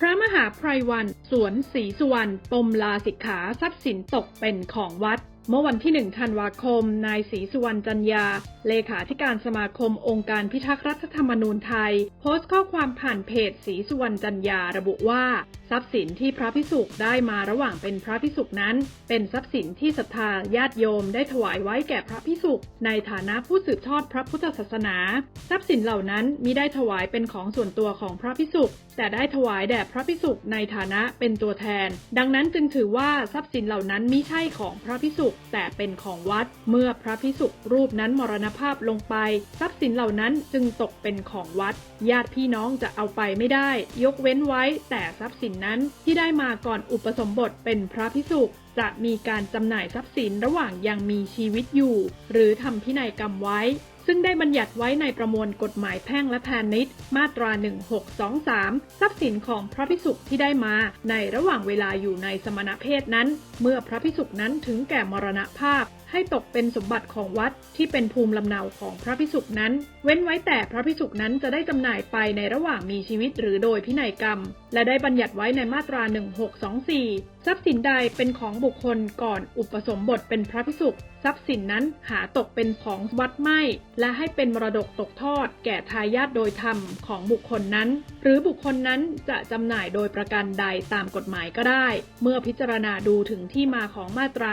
พระมหาไพรวันสวนศรีสุวรรณปมลาสิกขาทรัพย์สินตกเป็นของวัด เมื่อวันที่ 1 ธันวาคม นายศรีสุวรรณจันยา เลขาธิการสมาคมองค์การพิทักษ์รัฐธรรมนูญไทย โพสต์ข้อความผ่านเพจศรีสุวรรณจันยาระบุว่า ทรัพย์สินที่พระพิสุได้มาระหว่างเป็นพระพิสุนั้น เป็นทรัพย์สินที่ศรัทธาญาติโยมได้ถวายไว้แก่พระพิสุในฐานะผู้สืบทอดพระพุทธศาสนา ทรัพย์สินเหล่านั้นมิได้ถวายเป็นของส่วนตัวของพระพิสุแต่ได้ถวายแด่พระพิสุในฐานะเป็นตัวแทน ดังนั้นจึงถือว่าทรัพย์สินเหล่านั้นมิใช่ของพระพิสุแต่เป็นของวัด เมื่อพระพิสุรูปนั้นมรณภาพลงไป ทรัพย์สินเหล่านั้นจึงตกเป็นของวัด ญาติพี่น้องจะเอาไปไม่ได้ ยกเว้นไว้แต่ทรัพย์สินนั้นที่ได้มาก่อนอุปสมบทเป็นพระพิสุจะมีการจำหน่ายทรัพย์สินระหว่างยังมีชีวิตอยู่ หรือทำพินัยกรรมไว้ ซึ่งได้บัญญัติไว้ในประมวลกฎหมายแพ่งและพาณิชย์ มาตรา 1623 ทรัพย์สินของพระพิสุที่ได้มา ในระหว่างเวลาอยู่ในสมณเพศนั้น เมื่อพระพิสุนั้นถึงแก่มรณภาพให้ตกเป็นสมบัติของวัดที่เป็นภูมิลำเนาของพระพิสุกนั้น เว้นไว้แต่พระพิสุกนั้นจะได้จำหน่ายไปในระหว่างมีชีวิตหรือโดยพินัยกรรม และได้บัญญัติไว้ในมาตรา 1624 ทรัพย์สินใดเป็นของบุคคลก่อนอุปสมบทเป็นพระพิสุกทรัพย์สินนั้นหาตกเป็นของวัดไม่ และให้เป็นมรดกตกทอด แก่ทายาทโดยธรรมของบุคคลนั้น หรือบุคคลนั้นจะจำหน่ายโดยประการใดตามกฎหมายก็ได้ เมื่อพิจารณาดูถึงที่มาของมาตรา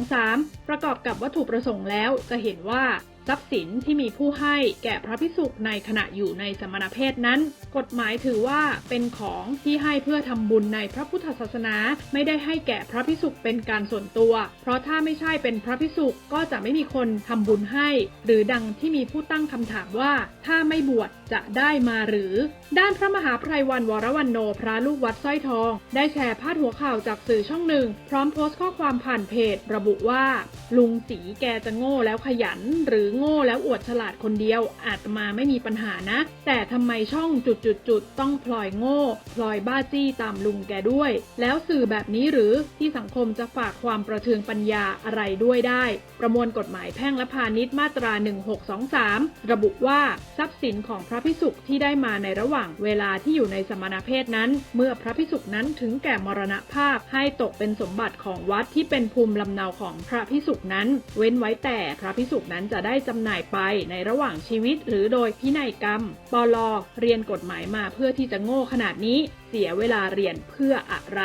1623ประประกอบกับวัตถุประสงค์แล้วจะเห็นว่า ทรัพย์สินที่มีผู้ให้แก่พระพิสุในขณะอยู่ในสมณเพศนั้น กฎหมายถือว่าเป็นของที่ให้เพื่อทำบุญในพระพุทธศาสนา ไม่ได้ให้แก่พระพิสุเป็นการส่วนตัว เพราะถ้าไม่ใช่เป็นพระพิสุก็จะไม่มีคนทำบุญให้ หรือดังที่มีผู้ตั้งคำถามว่า ถ้าไม่บวชจะได้มาหรือ ด้านพระมหาไพรวันวรวันโนพระลูกวัดสร้อยทอง ได้แชร์พาดหัวข่าวจากสื่อช่องหนึ่ง พร้อมโพสต์ข้อความผ่านเพจ ระบุว่า ลุงสีแกจะโง่แล้วขยันหรือโง่แล้วอวดฉลาดคนเดียวอาจมาไม่มีปัญหานะ แต่ทำไมช่องจุดๆๆต้องพลอยโง่พลอยบ้าจี้ตามลุงแกด้วย แล้วสื่อแบบนี้หรือที่สังคมจะฝากความประเทืองปัญญาอะไรด้วยได้ ประมวลกฎหมายแพ่งและพาณิชย์มาตรา 1623 ระบุว่าทรัพย์สินของพระพิสุที่ได้มาในระหว่างเวลาที่อยู่ในสมณเพศนั้น เมื่อพระพิสุนั้นถึงแก่มรณภาพให้ตกเป็นสมบัติของวัดที่เป็นภูมิลำเนาของพระพิสุนั้น เว้นไว้แต่พระพิสุนั้นจะได้จำหน่ายไปในระหว่างชีวิตหรือโดยพินัยกรรมปลเรียนกฎหมายมาเพื่อที่จะโง่ขนาดนี้ เสียเวลาเรียนเพื่ออะไร